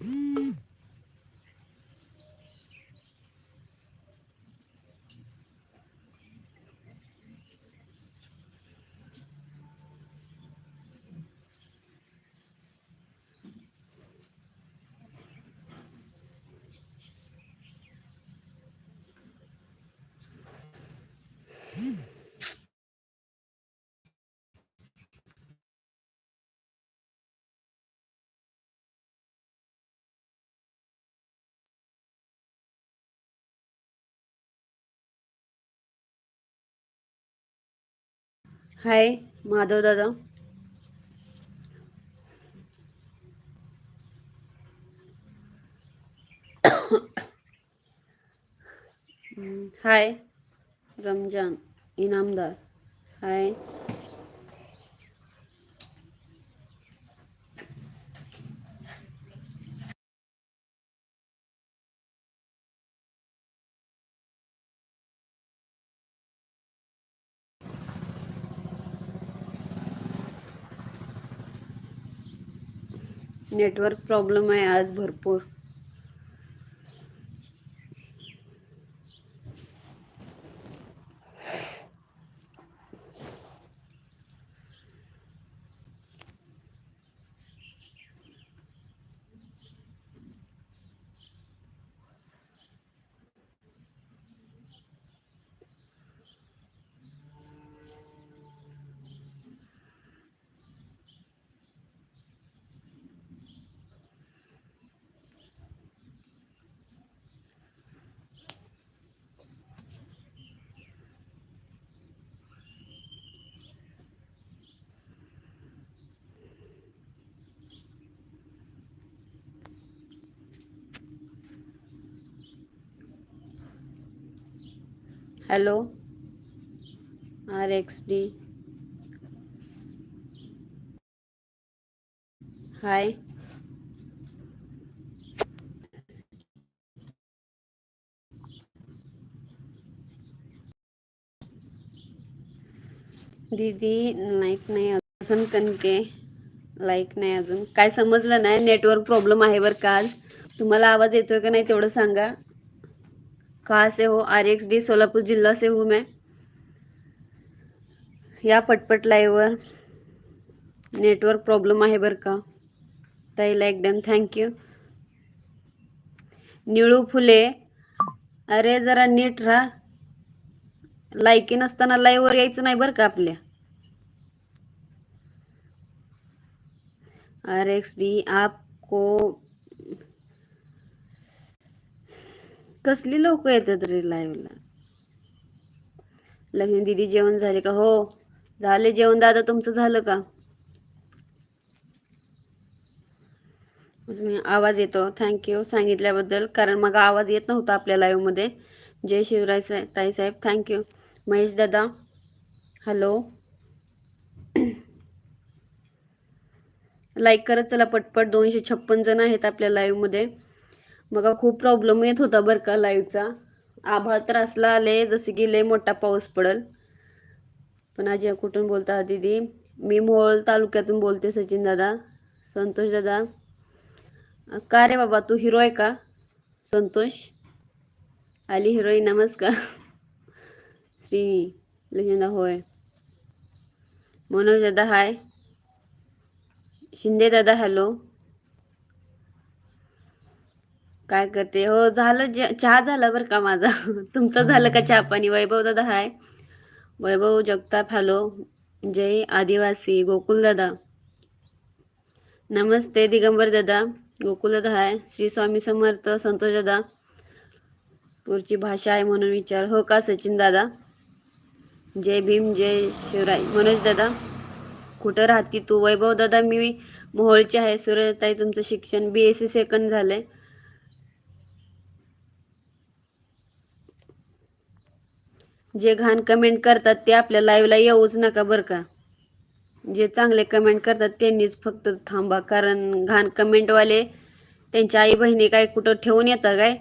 Mm-hmm. हाय माधव दादा. Hi Ramjan Inamdar. Hi. Network problem आहे आज भरपूर. Hello. R X D. Hi. दीदी लाईक नाही अजून कणके लाईक नाही अजून. काय समजलं नाही? नेटवर्क प्रॉब्लेम आहे बरं का तुम्हाला आवाज येतोय का नाही तेवढं सांगा. कहाँ से हो? आर एक्स डी सोलापुर जिल्हा से हूँ मैं। या पटपट लाईव्हवर नेटवर्क प्रॉब्लेम आहे बरं का। ताई like done thank you Nilu Phule अरे जरा नीट राहा। लायकी नसताना लाईव्हवर यायचं नाही बरं का आपल्या। आर एक्स डी आपको कसली लोक येतात रे लाईव्हला लग्न दिदी जेवण झाले का? हो. झाले जेवण. दादा तुमचं झालं का? आवाज येतो. थँक्यू सांगितल्याबद्दल. कारण मग आवाज येत नव्हता आपल्या लाईव्हमध्ये जय शिवराय साहेब ताई साहेब थँक्यू महेश दादा हॅलो लाईक करत चला पटपट. दोनशे छप्पन जण आहेत आपल्या लाईव्हमध्ये मग खूप प्रॉब्लेम येत होता बरं का लाईव्हचा आभाळ तर असला आले जसे की लय मोठा पाऊस पडल. पण आजी कुठून बोलता दीदी? मी मोहोळ तालुक्यातून बोलते सचिन दादा. संतोष दादा. का रे बाबा तू हिरो आहे का? संतोष? आली हिरोईन नमस्कार. श्री लहिंदा होय. मनोज दादा हाय शिंदे दादा हॅलो काय करते? हो झालं चहा झाला बरं का माझा. तुमचं झालं का चहा पाणी? वैभव दादा हाय. वैभव जगताप हॅलो. जय आदिवासी गोकुल दादा. नमस्ते दिगंबर दादा. गोकुल दादा हाय. श्री स्वामी समर्थ संतोष दादा. पुढची भाषा आहे म्हणून विचार. हो का सचिन दादा? जय भीम जय शिवराय. मनोज दादा कुठं राहती तू? वैभव दादा मी मोहोळची आहे. सूर्यताई तुमचं शिक्षण बी एस सी सेकंड झालंय. जे घाण कमेंट करतात ते आपल्या लाईव्हला येऊच नका बरं का. जे चांगले कमेंट करतात त्यांनीच फक्त थांबा कारण घाण कमेंटवाले त्यांच्या आई बहिणी काय कुठं ठेवून येतं काय?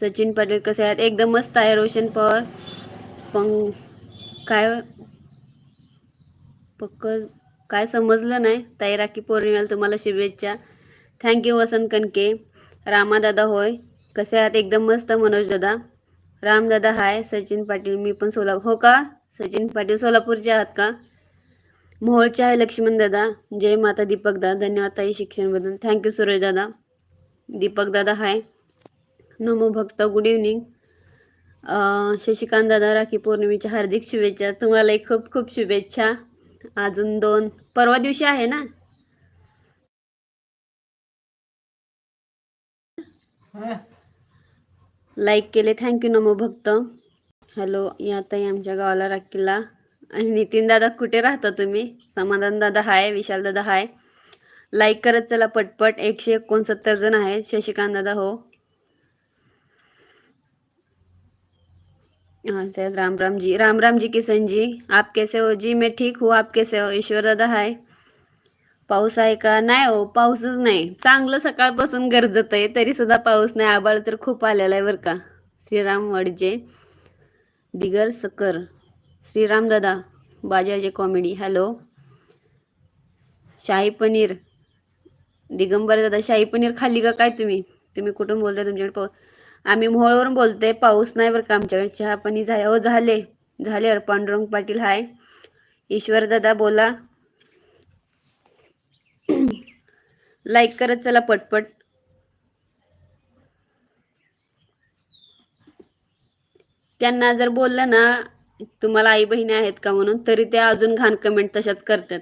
सचिन पाटील कसे आहेत? एकदम मस्त आहे रोशन पवार. पण काय पक्क काय समजलं नाही. ताई राखी पौर्णिमेला तुम्हाला शुभेच्छा. थँक्यू वसंत कनके रामादादा होय. कसे आहात? एकदम मस्त मनोज दादा. रामदादा हाय. सचिन पाटील मी पण सोलापूर हो का? सचिन पाटील सोलापूरचे आहात का? मोहोळचे आहे लक्ष्मण दादा. जय माता दीपक दादा धन्यवाद ताई शिक्षणबद्दल. थँक्यू सुरेश दादा. दीपक दादा हाय. नमो भक्त गुड इव्हनिंग शशिकांत दादा राखी पौर्णिमेच्या हार्दिक शुभेच्छा. तुम्हालाही खूप खूप शुभेच्छा. अजून दोन. परवा दिवशी आहे ना? लाईक केले. थँक्यू नमो भक्त. हॅलो या ताई आमच्या गावाला राखीला. आणि नितीन दादा कुठे राहता तुम्ही? समाधान दादा हाय विशाल दादा हाय. लाईक करत चला पटपट. एकशे एकोणसत्तर जण आहेत. शशिकांत दादा हो. राम राम जी राम राम जी किशन जी आप कैसे हो? जी मैं ठीक हूँ. आप कैसे हो? ईश्वर दादा हाय. पाऊस आहे का? नाही हो पाऊसच नाही. चांगलं सकाळपासून गरजत आहे तरी सुद्धा पाऊस नाही. आबाळ तर खूप आलेला आहे बरं का. श्रीराम वडजे दिगर सकर श्रीराम दादा बाजाजे कॉमेडी हॅलो शाही पनीर. दिगंबर दादा शाही पनीर खाल्ली का काय तुम्ही? तुम्ही कुठून बोलताय तुमच्याकडे पाऊस आम्ही मोहोळवरून बोलतोय पाऊस नाही बरं का आमच्याकडे. चहा पाणी झाले हो झाले. झाले अरे पांडुरंग पाटील हाय. ईश्वर दादा बोला. लाईक करत चला पटपट. त्यांना जर बोललं ना तुम्हाला आई बहिणी आहेत का? म्हणून तरी ते अजून घाण कमेंट तशाच करतात.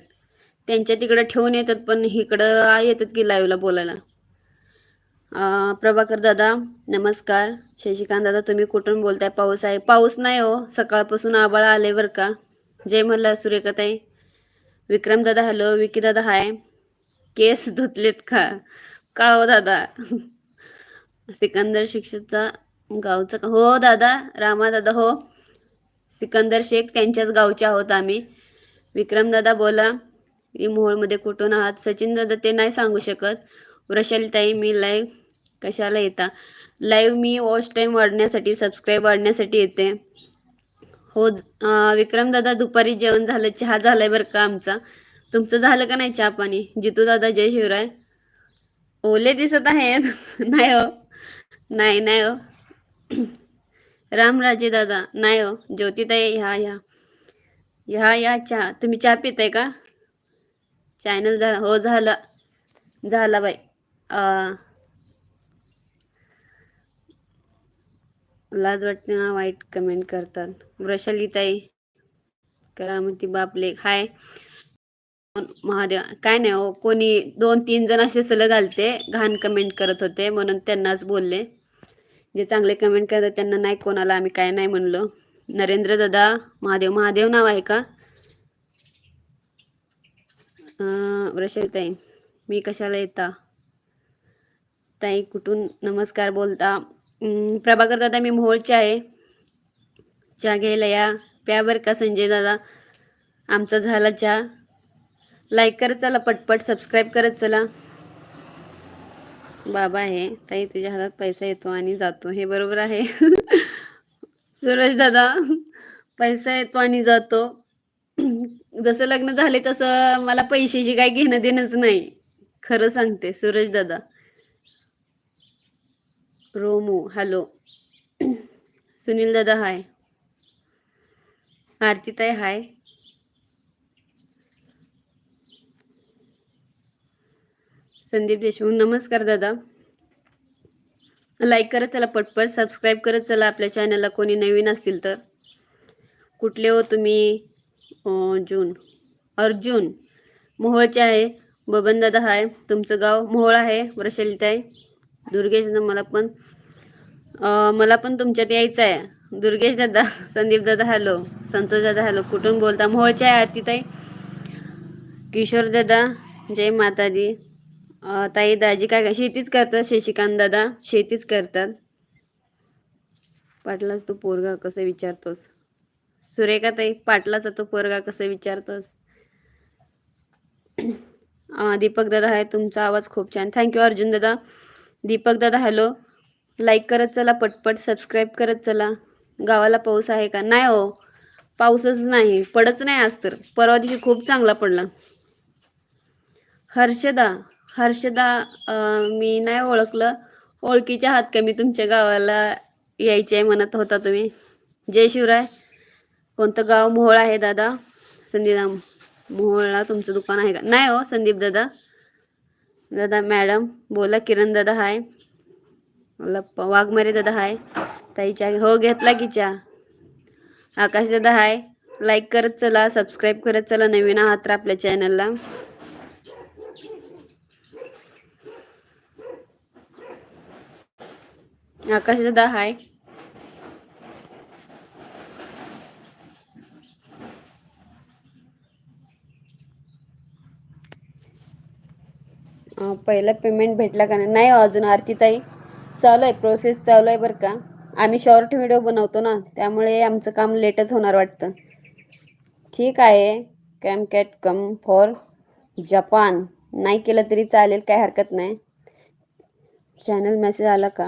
त्यांच्या तिकडं ठेवून येतात पण इकडं येतात की लाईव्हला बोलायला. प्रभाकर दादा नमस्कार. शशिकांत दादा तुम्ही कुठून बोलताय? पाऊस आहे. पाऊस नाही हो सकाळपासून आबाळ आले बरं का. जय म्हणला सूर्यकताई विक्रम दादा हॅलो विकी दादा हाय केस धुतलेत का का हो दादा? सिकंदर शिक्षकचा गावचा का? हो दादा रामा दादा हो. सिकंदर शेख त्यांच्याच गावचे आहोत आम्ही. विक्रम दादा बोला. मी मोहोळमध्ये कुठून आहात? सचिन दादा ते नाही सांगू शकत. वृषालीताई मी लाईव्ह कशाला येता? लाईव्ह मी वॉच टाईम वाढण्यासाठी सबस्क्राईब वाढण्यासाठी येते. हो विक्रमदादा विक्रम दादा दुपारी जेवण झालं चहा झालाय बरं का आमचा? तुमचं झालं का नाही चहा पाणी? जितू दादा जय शिवराय. ओले दिसत आहेत. नाही हो. नाही नाही हो. रामराजे दादा नाही हो. ज्योतिताई ह्या ह्या. ह्या या चहा. तुम्ही चहा पिताय का? चॅनल झाला. हो झाला. झाला बाई. लाज वाटते ना वाईट कमेंट करतात. वृषलिताई करामती बापले हाय. महादेव काय नाही हो कोणी दोन तीन जण असे सलग आलते घाण कमेंट करत होते म्हणून त्यांनाच बोलले. जे चांगले कमेंट करतात त्यांना नाही कोणाला आम्ही काय नाही म्हणलो. नरेंद्र दादा महादेव महादेव नाव आहे का? ताई मी कशाला येता? ताई कुठून नमस्कार बोलता? प्रभाकर दादा मी मोहोळचे आहे. चहा घ्यायला या. प्या बर का संजय दादा? आमचा झाला चहा. लाईक करत चला पटपट सबस्क्राईब करत चला. बाबा आहे ताई तुझ्या हातात पैसा येतो आणि जातो. हे बरोबर आहे. सुरेश दादा पैसा येतो आणि जातो. जसं लग्न झाले तसं मला पैशाची काय घेणं देणंच नाही. खरं सांगते सुरेश दादा. रोमो हॅलो. सुनील दादा हाय. आरती ताई हाय. संदीप देशमुख. नमस्कार दादा. लाईक करत चला पटपट. सबस्क्राईब करत चला. आपल्या चॅनलला कोणी नवीन असतील तर. कुठले हो तुम्ही? जून अर्जुन. मोहोळचे आहे. बबन दादा तुमचं गाव मोहोळ आहे. वृषलिताई दुर्गेश दादा मला पण. मला पण तुमच्यात यायचं आहे. दुर्गेश दादा. संदीप दादा हॅलो संतोष दादा हॅलो कुठून बोलता? मोहळच्या आहे आरतीताई किशोर दादा. जय माता दी. ताई दाजी काय काय? शेतीच करतात शशिकांत दादा. शेतीच करतात. पाटलाच तू पोरगा कसं विचारतोस? सुरेखा ताई पाटलाचा तो पोरगा कसं विचारतोस? दीपक दादा आहे तुमचा आवाज खूप छान. थँक्यू अर्जुन दादा. दीपक दादा हॅलो लाईक करत चला पटपट सबस्क्राईब करत चला. गावाला पाऊस आहे का? नाही हो. पाऊसच नाही. पडच नाही आज तर. परवा दिवशी खूप चांगला पडला. हर्षदा हर्षदा मी नाही ओळखलं. ओळखीच्या आहात का मी तुमच्या गावाला यायचे आहे म्हणत होता तुम्ही? जय शिवराय. कोणतं गाव? मोहोळ आहे दादा. संदीराम मोहोळला तुमचं दुकान आहे का? नाही हो संदीप दादा. दादा मॅडम बोला किरण दादा हाय. मला वाघमारे दादा हाय. ताईच्या हो घेतला की चहा. आकाश दादा हाय. लाईक करत चला सबस्क्राईब करत चला. नवीन आहात तर आपल्या चॅनलला आकाश दादा हाय पहिला पेमेंट भेटला का नाही? नाही अजून आरती ताई चालू आहे प्रोसेस चालू आहे बरं का. आम्ही शॉर्ट व्हिडिओ बनवतो ना त्यामुळे आमचं काम लेटच होणार वाटतं. ठीक आहे. कॅम कॅट कम फॉर जपान नाही केलं तरी चालेल काय हरकत नाही. चॅनल मेसेज आला का?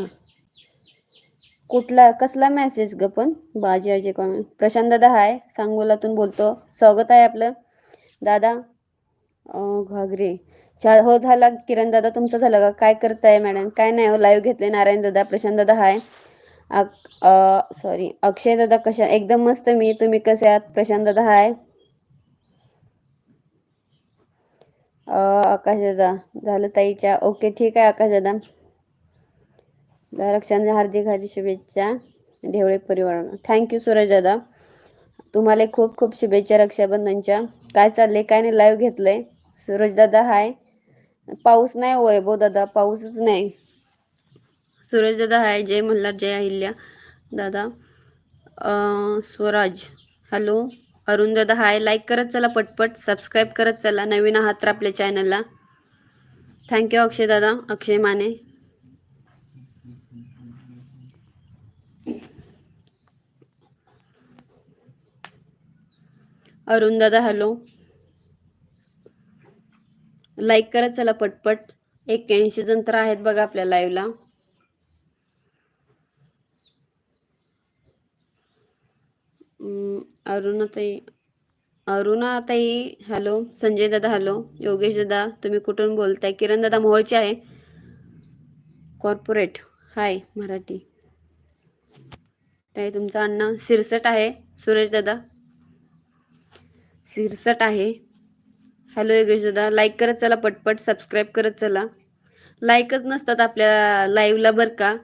कुठला कसला मेसेज ग पण? बाजी आजी कॉमेंट प्रशांत दादा हाय सांगोलातून बोलतो. स्वागत आहे आपलं. दादा घागरे. चा हो झाला. किरण दादा तुमचं झालं का? काय करताय मॅडम काय नाही हो लाईव्ह घेतले नारायण दादा प्रशांत दादा हाय सॉरी अक्षय दादा कशा एकदम मस्त मी. तुम्ही कसे आहात? प्रशांत दादा हाय आकाश दादा झालं ताईच्या. ओके ठीक आहे आकाश दादा. रक्षांच्या हार्दिक हार्दिक शुभेच्छा ढेवळे परिवार थँक्यू सूरज दादा. तुम्हाला खूप खूप शुभेच्छा रक्षाबंधनच्या. काय चाललंय काय नाही लाईव्ह घेतलंय. सूरज दादा हाय पाऊस नाही वैभव दादा पाऊसच नाही. सूरज दादा हाय जय मल्हार जय अहिल्या. दादा स्वराज. हॅलो अरुण दादा हाय लाईक करत चला पटपट. सबस्क्राईब करत चला. नवीन आहात तर आपल्या चॅनलला थँक्यू अक्षय दादा. अक्षय माने. अरुण दादा हॅलो लाईक करत चला पटपट. एक्क्याऐंशी जण तर आहेत बघा आपल्या लाईव्हला अरुणाताई अरुणाताई हॅलो संजय दादा हॅलो योगेश दादा तुम्ही कुठून बोलताय? किरण दादा मोहोळचे आहे. Corporate hi Marathi. ताई तुमचं अण्णा सिरसट आहे. सुरेश दादा. सिरसट आहे. हॅलो योगेश दादा लाईक करत चला पटपट. सबस्क्राईब करत चला. लाईकच नसतात आपल्या लाईव्हला बरं का.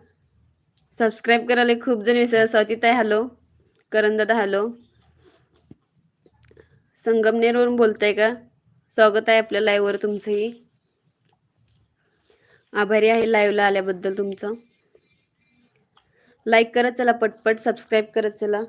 सबस्क्राईब करायला खूप जण विसर आहे. हॅलो करण दादा हॅलो संगमनेरवरून बोलताय का? स्वागत आहे आपल्या लाईव्हवर तुमचंही. आभारी आहे लाईव्हला आल्याबद्दल तुमचं. लाईक करत चला पटपट. सबस्क्राईब करत चला.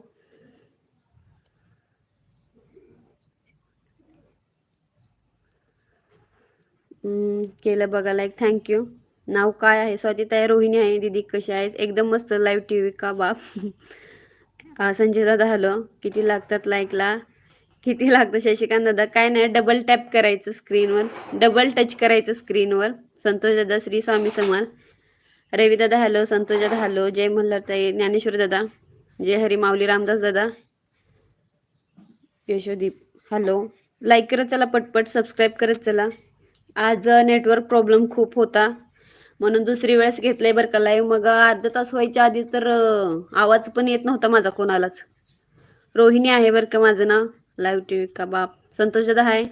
केलं बघा लाईक थँक्यू नाव काय आहे? स्वाती ताई रोहिणी आहे दीदी कशी आहेस एकदम मस्त लाईव्ह टी व्ही का बाप? संजय दादा हॅलो किती लागतात लाईकला किती लागतं शशिकांत दादा? काय नाही डबल टॅप करायचं स्क्रीनवर डबल टच करायचं स्क्रीनवर संतोष दादा श्री स्वामी समाल रवी दादा हॅलो संतोष दादा हॅलो जय मल्हार ताई ज्ञानेश्वर दादा. जय हरी माऊली रामदास दादा. यशोदीप हॅलो लाईक करत चला पटपट. सबस्क्राईब करत चला. आज नेटवर्क प्रॉब्लेम खूप होता. म्हणून दुसरी वेळेस घेतलंय बरं का लाईव्ह मग अर्धा तास व्हायच्या आधी तर आवाज पण येत नव्हता माझा कोणालाच. रोहिणी आहे बरं का माझं नाव. लाईव्ह टी व्ही का बाप. संतोष दादा आहे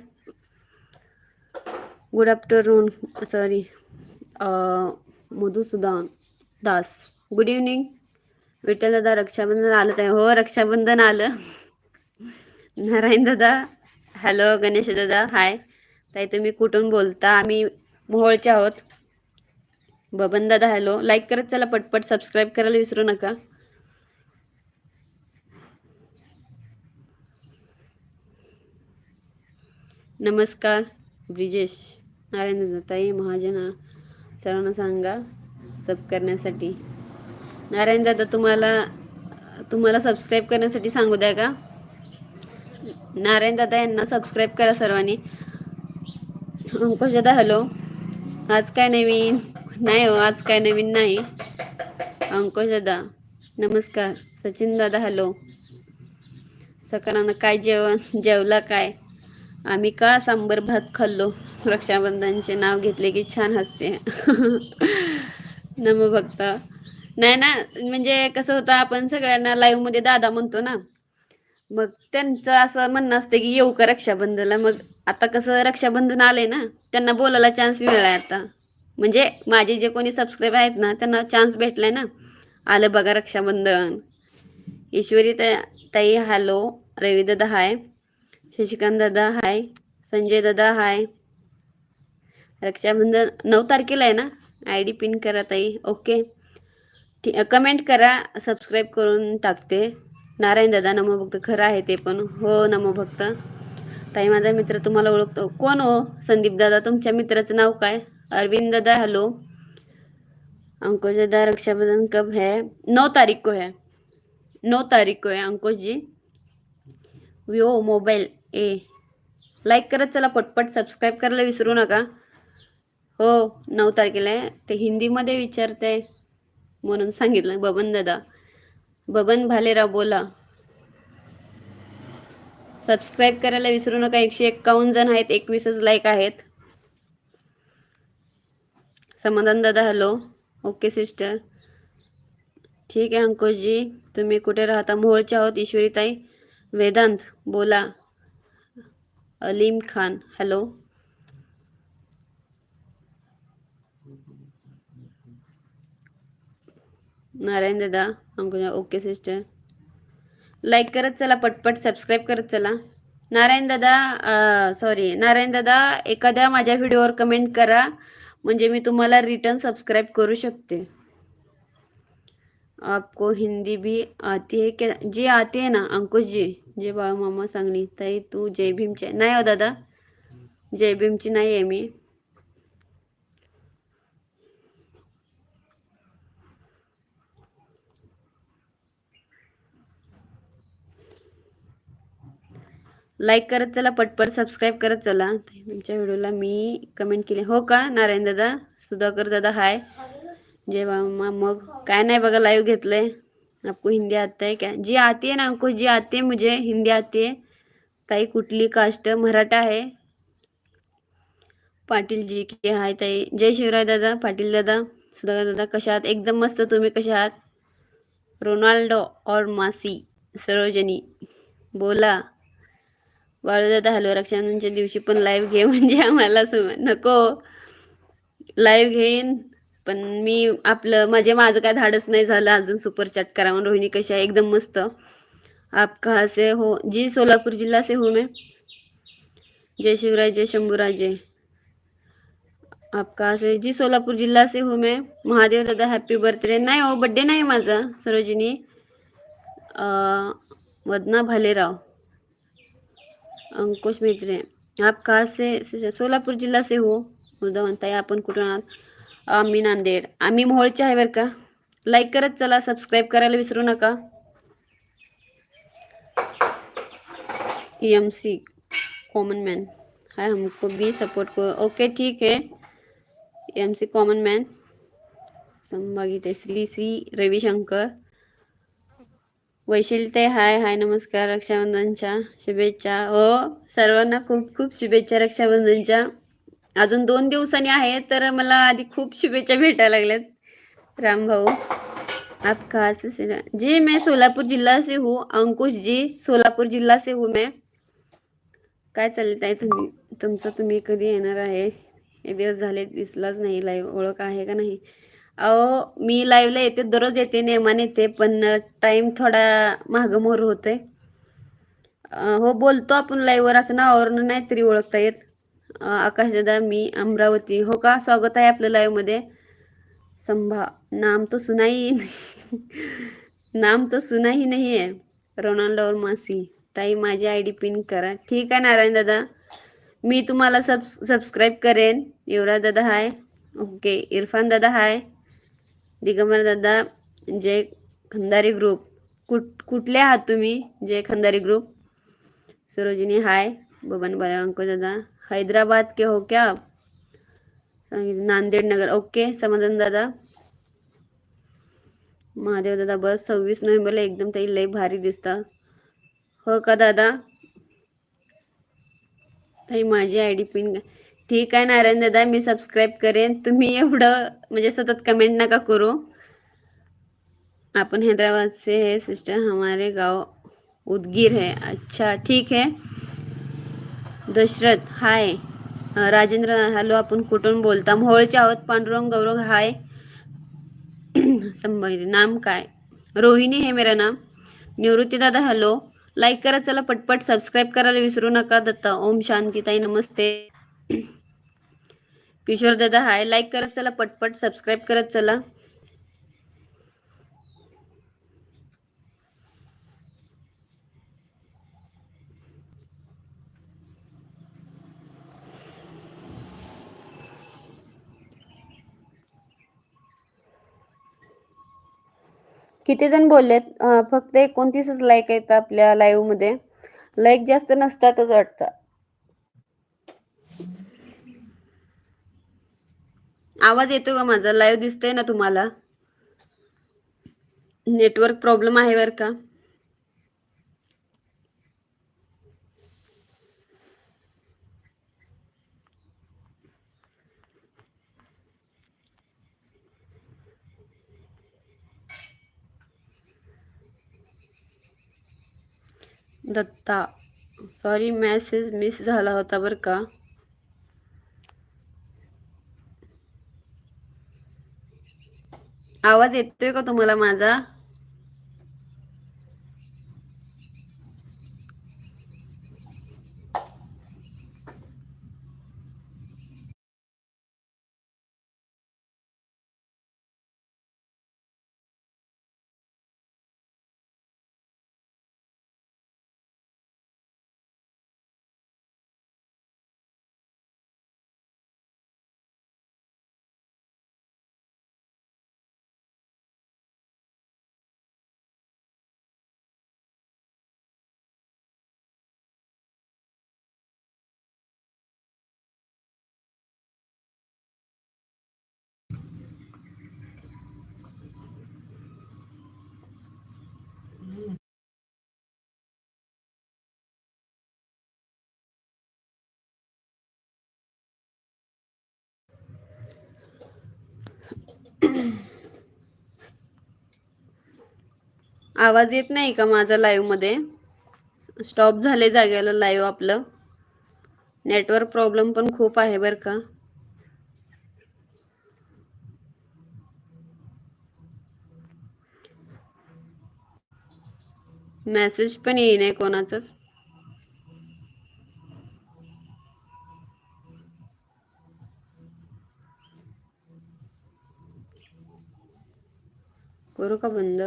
good afternoon sorry Madhusudan Das. Good evening Vitthal दादा रक्षाबंधन आलं तर. हो रक्षाबंधन आलं. नारायण दादा. हॅलो गणेश दादा. हाय ताई तुम्ही कुठून बोलता? आम्ही मोहोळचे आहोत. बबन दादा हॅलो. लाईक करत चला पटपट. सबस्क्राईब करायला विसरू नका. नमस्कार. ब्रिजेश नारायण दादा ताई महाजन सर्वांना सांगा सब करण्यासाठी. नारायण दादा तुम्हाला तुम्हाला सबस्क्राईब करण्यासाठी सांगू द्या का? नारायण दादा यांना सबस्क्राईब करा सर्वांनी. अंकुश दादा हॅलो. आज काय नवीन? नाही हो आज काय नवीन नाही. अंकुश दादा नमस्कार. सचिन दादा हॅलो. सकाळनं काय जेवण? जेवला काय? आम्ही का सांबर भात खाल्लो? रक्षाबंधनचे नाव घेतले की छान हसते. नम भक्त. नाही ना म्हणजे कसं होतं आपण सगळ्यांना लाईव्हमध्ये दादा म्हणतो ना मग त्यांचं असं म्हणणं असतं की येऊ का रक्षाबंधनला? मग आता कसं रक्षाबंधन आलंय ना त्यांना बोलायला चान्स मिळालाय आता. म्हणजे माझे जे कोणी सबस्क्राईब आहेत ना त्यांना चान्स भेटलाय ना. आलं बघा रक्षाबंधन. ईश्वरी ताई हॅलो रवी दादा हाय शशिकांत दादा हाय संजय दादा हाय रक्षाबंधन नऊ तारखेला आहे ना? आय डी पिन करा ताई. ओके कमेंट करा. सबस्क्राईब करून टाकते. नारायण दादा नमो भक्त खरं आहे ते पण. हो नमो भक्त. ताई माझा मित्र तुम्हाला ओळखतो. कोण हो? संदीप दादा तुमच्या मित्राचं नाव काय? अरविंद दादा हॅलो. अंकुश दादा रक्षाबंधन कब है? नौ तारीख को है. नौ तारीख को है Ankush ji Vivo mobile A. Like करत चला पटपट सबस्क्राईब करायला विसरू नका. हो नऊ तारखेला आहे. ते हिंदीमध्ये विचारते म्हणून सांगितलं बबन दादा. बबन भालेराव बोला. सबस्क्राईब करायला विसरू नका. एकशे एक्कावन्न जण आहेत एकवीसच लाईक आहेत. समाधान दादा हॅलो ओके सिस्टर ठीक आहे अंकुशजी. तुम्ही कुठे राहता? मोहोळचे आहोत ईश्वरीताई. वेदांत बोला. अलीम खान हॅलो नारायण दादा अंकुश ओके सिस्टर लाईक करत चला पटपट सबस्क्राईब करत चला. नारायण दादा सॉरी नारायण दादा एखाद्या माझ्या व्हिडिओवर कमेंट करा. म्हणजे मी तुम्हाला रिटर्न सबस्क्राईब करू शकते. आपको हिंदी भी आती है क्या? जी आती है ना अंकुश जी. जे बाळू मामा सांगली. ताई तू जय भीमची. नाही हो दादा. जय भीमची नाही आहे मी. लाईक करत चला पटपट सबस्क्राईब करत चला. तुमच्या व्हिडिओला मी कमेंट केली. हो का नारायण दादा? सुधाकर दादा हाय जय मामा मग काय नाही बघा लाईव्ह घेतलंय. आपको हिंदी आता है क्या? जी आती है ना अंकुश जी आती है मुझे हिंदी आती है ताई कुठली कास्ट मराठा आहे. पाटील जी के हाय ताई. जय शिवराय दादा पाटील दादा सुधाकर दादा कशा आहात? एकदम मस्त तुम्ही कशा आहात? रोनाल्डो और मासी सरोजनी बोला. वाळूदादा हॅलो रक्षाबंधनच्या दिवशी पण लाईव्ह घे म्हणजे आम्हाला सम नको. लाईव्ह घेईन पण मी आपलं म्हणजे माझं काय धाडस नाही झालं अजून सुपर चॅट करा म्हणून. रोहिणी कशी आहे? एकदम मस्त. आप कहा से हो जी सोलापूर जिल्हा से हूँ मैं. जय शिवराय जय शंभूराजे आप कहा से जी सोलापूर जिल्हा से हूँ मैं. महादेव दादा हॅपी बर्थडे नाही हो बड्डे नाही माझा सरोजिनी. वदना भालेराव. अंकुश मित्रे आप कहा से सोलापूर जिल्हा से हो? उद्धवंताई आपण कुठून आहात? आम्ही नांदेड। आम्ही मोहोळचे आहे बरं का? लाईक करत चला सबस्क्राईब करायला विसरू नका. एम सी कॉमन मैन हाय हमको भी सपोर्ट को ओके ठीक है. एम सी कॉमन मैन संभागित श्री श्री रविशंकर. वैशिलते हाय हाय नमस्कार रक्षाबंधनच्या शुभेच्छा. हो सर्वांना खूप खूप शुभेच्छा रक्षाबंधनच्या. अजून दोन दिवसांनी आहे तर मला आधी खूप शुभेच्छा भेटायला लागल्यात. राम भाऊ. आप कहाँ से जी मैं सोलापुर जिल्हा से हूँ. अंकुश जी सोलापूर जिल्हा से हूँ मैं. काय चालत आहे तुम्ही? तुमचं तुम्ही कधी येणार आहे? हे दिवस झाले दिसलाच नाही लाईव्ह ओळख आहे का नाही? अहो मी लाईव्हला येते दररोज येते नेमाने येते पण टाईम थोडा मागं मोर होते हो बोलतो आपण लाईव्हवर असं नावावरून नाही तरी ओळखता येत. आकाशदादा मी अमरावती. हो का? स्वागत आहे आपलं लाईव्हमध्ये संभा नाम तो सुनाई नाम तो सुनाही नाही आहे रोनाल्डो और मासी. ताई माझी आय डी पिन करा. ठीक आहे नारायण दादा. मी तुम्हाला सब सबस्क्राईब करेन. युवराज दादा हाय. ओके इरफान दादा हाय. दिगंबर दादा जय खंदारी ग्रुप कुठ कुठले आहात तुम्ही? जय खंदारी ग्रुप सरोजिनी हाय बबन अंको दादा. हैदराबाद के हो क्या सांगितलं नांदेड नगर. ओके समाधान दादा. महादेव दादा बस सव्वीस नोव्हेंबरला एकदम ताई लय भारी दिसता. हो का दादा? ताई माझी आय डी पिन ठीक आहे नारायण दादा मी सबस्क्राईब करेन. तुम्ही एवढं म्हणजे सतत कमेंट नका करू. आपण हैदराबादचे हे है सिस्टर हमारे गाव उदगीर है. अच्छा ठीक है. दशरथ हाय राजेंद्र हॅलो आपण कुठून बोलता मोहोळचे आहोत पांडुरंग गौरव हाय संभाजी नाम काय? रोहिणी हे मेरा नाम. निवृत्ती दादा हॅलो लाईक करा चला पटपट सबस्क्राईब करायला विसरू नका. दत्ता ओम शांतीताई नमस्ते. किशोर दादा हाय. लाईक करत चला पटपट. सबस्क्राईब करत चला. किती जण बोललेत? फक्त एकोणतीसच लाईक आहेत आपल्या लाईव्हमध्ये. लाईक जास्त नसतातच वाटतं. आवाज येतो का माझा? लाईव्ह दिसतंय ना तुम्हाला? नेटवर्क प्रॉब्लेम आहे बर का? दत्ता सॉरी मेसेज मिस झाला होता बरं का? आवाज येतोय का तुम्हाला माझा? आवाज येत नाही का माझा लाईव्हमध्ये? स्टॉप झाले जागेला लाईव्ह आपलं. नेटवर्क प्रॉब्लेम पण खूप आहे बरं का. मेसेज पण येई नाही कोणाचाच. करू का बंद